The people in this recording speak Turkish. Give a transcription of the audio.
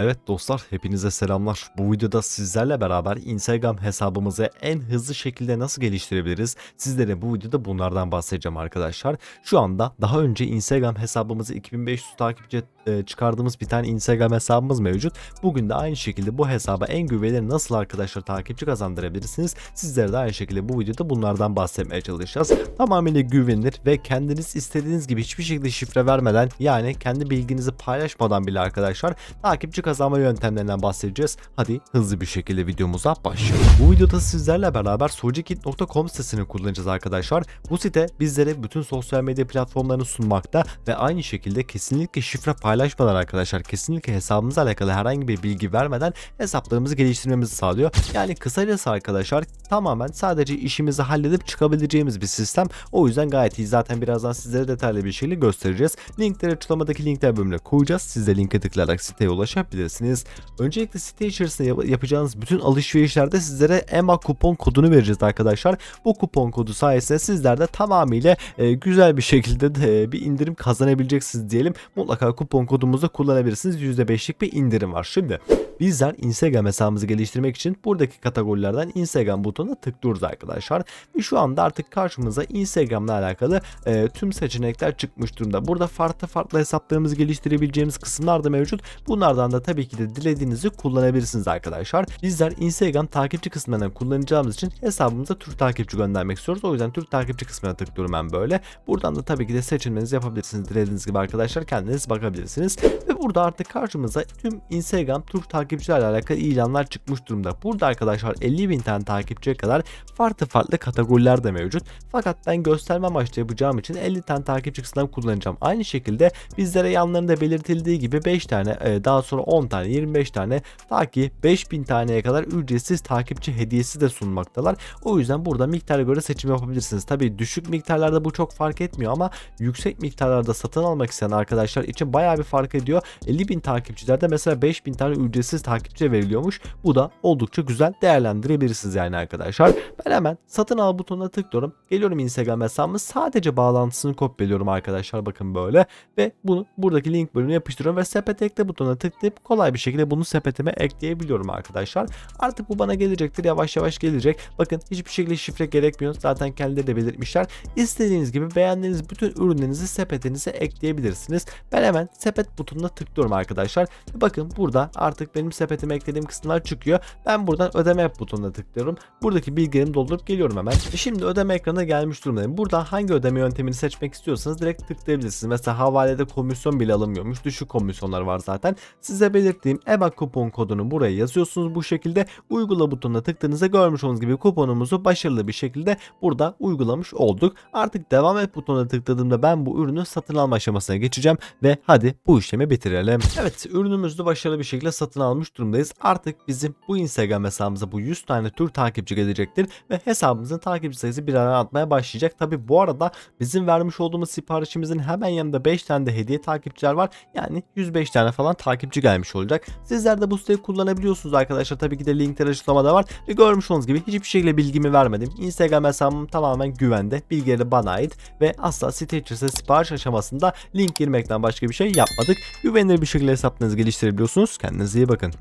Evet dostlar hepinize selamlar. Bu videoda sizlerle beraber Instagram hesabımızı en hızlı şekilde nasıl geliştirebiliriz? Sizlere bu videoda bunlardan bahsedeceğim arkadaşlar. Şu anda daha önce Instagram hesabımızı 2500 takipçi e, çıkardığımız bir tane Instagram hesabımız mevcut. Bugün de aynı şekilde bu hesaba en güvenilir nasıl arkadaşlar takipçi kazandırabilirsiniz? Sizlere de aynı şekilde bu videoda bunlardan bahsetmeye çalışacağız. Tamamıyla güvenilir ve kendiniz istediğiniz gibi hiçbir şekilde şifre vermeden yani kendi bilginizi paylaşmadan bile arkadaşlar takipçi kazanma yöntemlerinden bahsedeceğiz. Hadi hızlı bir şekilde videomuza başlayalım. Bu videoda sizlerle beraber socikit.com sitesini kullanacağız arkadaşlar. Bu site bizlere bütün sosyal medya platformlarını sunmakta ve aynı şekilde kesinlikle şifre paylaşmadan arkadaşlar kesinlikle hesabımızla alakalı herhangi bir bilgi vermeden hesaplarımızı geliştirmemizi sağlıyor. Yani kısacası arkadaşlar tamamen sadece işimizi halledip çıkabileceğimiz bir sistem. O yüzden gayet iyi. Zaten birazdan sizlere detaylı bir şekilde göstereceğiz. Linkleri açıklamadaki linkler bölümüne koyacağız. Siz de linke tıklayarak siteye ulaşabilirsiniz. Öncelikle site içerisinde yap- yapacağınız bütün alışverişlerde sizlere EMA kupon kodunu vereceğiz arkadaşlar. Bu kupon kodu sayesinde sizler de tamamıyla e, güzel bir şekilde de, e, bir indirim kazanabileceksiniz diyelim. Mutlaka kupon kodumuzu kullanabilirsiniz. %5'lik bir indirim var. Şimdi bizler Instagram hesabımızı geliştirmek için buradaki kategorilerden Instagram butonuna tıklıyoruz arkadaşlar. Ve şu anda artık karşımıza Instagram'la alakalı e, tüm seçenekler çıkmış durumda. Burada farklı farklı hesaplarımızı geliştirebileceğimiz kısımlar da mevcut. Bunlardan da tabii ki de dilediğinizi kullanabilirsiniz arkadaşlar. Bizler Instagram takipçi kısmından kullanacağımız için hesabımıza Türk takipçi göndermek istiyoruz. O yüzden Türk takipçi kısmına tıklıyorum ben böyle. Buradan da tabii ki de seçimlerinizi yapabilirsiniz. Dilediğiniz gibi arkadaşlar kendiniz bakabilirsiniz. Ve burada artık karşımıza tüm Instagram Türk takipçilerle alakalı ilanlar çıkmış durumda. Burada arkadaşlar 50 bin tane takipçiye kadar farklı farklı kategoriler de mevcut. Fakat ben gösterme amaçlı yapacağım için 50 tane takipçi kısmından kullanacağım. Aynı şekilde bizlere yanlarında belirtildiği gibi 5 tane e, daha sonra 10 tane 25 tane ta ki 5000 taneye kadar ücretsiz takipçi hediyesi de sunmaktalar. O yüzden burada miktara göre seçim yapabilirsiniz. Tabi düşük miktarlarda bu çok fark etmiyor ama yüksek miktarlarda satın almak isteyen arkadaşlar için bayağı bir fark ediyor. 50 bin takipçilerde mesela 5000 tane ücretsiz takipçi veriliyormuş. Bu da oldukça güzel değerlendirebilirsiniz yani arkadaşlar. Ben hemen satın al butonuna tıklıyorum. Geliyorum Instagram hesabımı sadece bağlantısını kopyalıyorum arkadaşlar bakın böyle. Ve bunu buradaki link bölümüne yapıştırıyorum ve sepet ekle butonuna tıklayıp kolay bir şekilde bunu sepetime ekleyebiliyorum arkadaşlar. Artık bu bana gelecektir yavaş yavaş gelecek. Bakın hiçbir şekilde şifre gerekmiyor. Zaten kendileri de belirtmişler. İstediğiniz gibi beğendiğiniz bütün ürünlerinizi sepetinize ekleyebilirsiniz. Ben hemen sepet butonuna tıklıyorum arkadaşlar. Bakın burada artık benim sepetime eklediğim kısımlar çıkıyor. Ben buradan ödeme butonuna tıklıyorum. Buradaki bilgilerimi doldurup geliyorum hemen. Şimdi ödeme ekranına gelmiş durumdayım. Burada hangi ödeme yöntemini seçmek istiyorsanız direkt tıklayabilirsiniz. Mesela havalede komisyon bile alınmıyormuş. Düşük komisyonlar var zaten. Size belirttiğim EBA kupon kodunu buraya yazıyorsunuz bu şekilde. Uygula butonuna tıkladığınızda görmüş olduğunuz gibi kuponumuzu başarılı bir şekilde burada uygulamış olduk. Artık devam et butonuna tıkladığımda ben bu ürünü satın alma aşamasına geçeceğim ve hadi bu işlemi bitirelim. Evet ürünümüzü başarılı bir şekilde satın almış durumdayız. Artık bizim bu Instagram hesabımıza bu 100 tane Türk takipçi gelecektir ve hesabımızın takipçi sayısı bir ara artmaya başlayacak. Tabi bu arada bizim vermiş olduğumuz siparişimizin hemen yanında 5 tane de hediye takipçiler var. Yani 105 tane falan takipçi gelmiş olacak. Sizler de bu siteyi kullanabiliyorsunuz arkadaşlar. Tabii ki de linkler açıklamada var. Ve görmüş olduğunuz gibi hiçbir şekilde bilgimi vermedim. Instagram hesabım tamamen güvende. Bilgileri bana ait ve asla site içerisinde sipariş aşamasında link girmekten başka bir şey yapmadık. Güvenilir bir şekilde hesaplarınızı geliştirebiliyorsunuz. Kendinize iyi bakın. Мартин.